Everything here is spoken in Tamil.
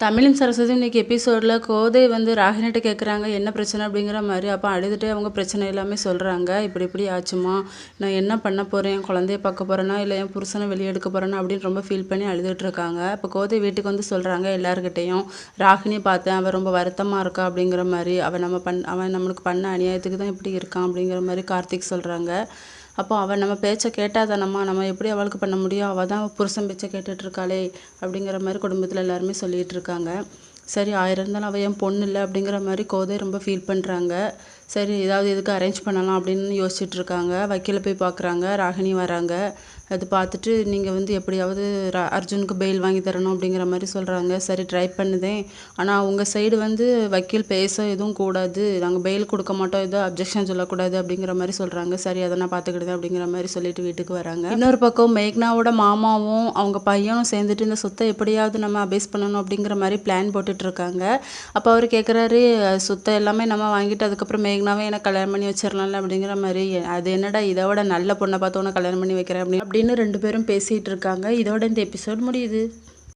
தமிழும் சரஸ்வதியும் இன்னைக்கு எபிசோடில் கோதை வந்து ராகினிட்ட கேட்குறாங்க என்ன பிரச்சனை? அப்படிங்கிற மாதிரி அப்போ அழுதுகிட்டே அவங்க பிரச்சனை எல்லாமே சொல்கிறாங்க இப்படி இப்படி ஆச்சுமா? நான் என்ன பண்ண போகிறேன் குழந்தைய பார்க்க போகிறேன்னா இல்லை என் புருஷனை வெளியே எடுக்க போகிறேன்னா அப்படின்னு ரொம்ப ஃபீல் பண்ணி அழுதுட்டு இருக்காங்க. இப்போ கோதை வீட்டுக்கு வந்து சொல்கிறாங்க எல்லாருக்கிட்டேயும் ராகினி பார்த்தேன். அவன் ரொம்ப வருத்தமாக இருக்கா? அப்படிங்கிற மாதிரி. அவன் நம்ம பண் அவன் நம்மளுக்கு பண்ண அநியாயத்துக்கு தான் இப்படி இருக்கான் அப்படிங்கிற மாதிரி கார்த்திக் சொல்கிறாங்க அப்போ அவள் நம்ம பேச்சை கேட்டாதானம்மா நம்ம எப்படி அவளுக்கு பண்ண முடியும்? அவள் தான் புருஷன் பேச்சை கேட்டுட்ருக்காளே அப்படிங்கிற மாதிரி குடும்பத்தில் எல்லாருமே சொல்லிகிட்டு இருக்காங்க சரி ஆயிரம் இருந்தாலும் அவள் என் பொண்ணு இல்லை அப்படிங்கிற மாதிரி கோதை ரொம்ப ஃபீல் பண்ணுறாங்க சரி ஏதாவது எதுக்கு அரேஞ்ச் பண்ணலாம் அப்படின்னு யோசிச்சுட்டு இருக்காங்க வக்கீலை போய் பார்க்குறாங்க ராகினி வராங்க. அது பார்த்துட்டு நீங்கள் வந்து எப்படியாவது ரா அர்ஜுனுக்கு பெயில் வாங்கி தரணும் அப்படிங்கிற மாதிரி சொல்கிறாங்க சரி ட்ரை பண்ணுதேன். ஆனால் உங்கள் சைடு வந்து வக்கீல் பேச எதுவும் கூடாது. நாங்கள் பெயில் கொடுக்க மாட்டோம். எதுவும் அப்ஜெக்ஷன் சொல்லக்கூடாது அப்படிங்கிற மாதிரி சொல்கிறாங்க சரி அதை நான் பார்த்துக்கிடுதேன் அப்படிங்கிற மாதிரி சொல்லிட்டு வீட்டுக்கு வராங்க. இன்னொரு பக்கம் மேக்னாவோட மாமாவும் அவங்க பையனும் சேர்ந்துட்டு இந்த சொத்தை எப்படியாவது நம்ம அபேஸ் பண்ணணும் அப்படிங்கிற மாதிரி பிளான் போட்டுட்ருக்காங்க அப்போ அவர் கேட்குறாரு சொத்தை எல்லாமே நம்ம வாங்கிட்டு அதுக்கப்புறம் மேக்னாவே எனக்கு கல்யாணம் பண்ணி வச்சிடலாம்ல அப்படிங்கிற மாதிரி. அது என்னடா இதை விட நல்ல பொண்ணை பார்த்து உனக்கு கல்யாணம் பண்ணி வைக்கிறேன் அப்படி அப்படின்னு ரெண்டு பேரும் பேசிகிட்டு இருக்காங்க. இதோட இந்த எபிசோட் முடியுது.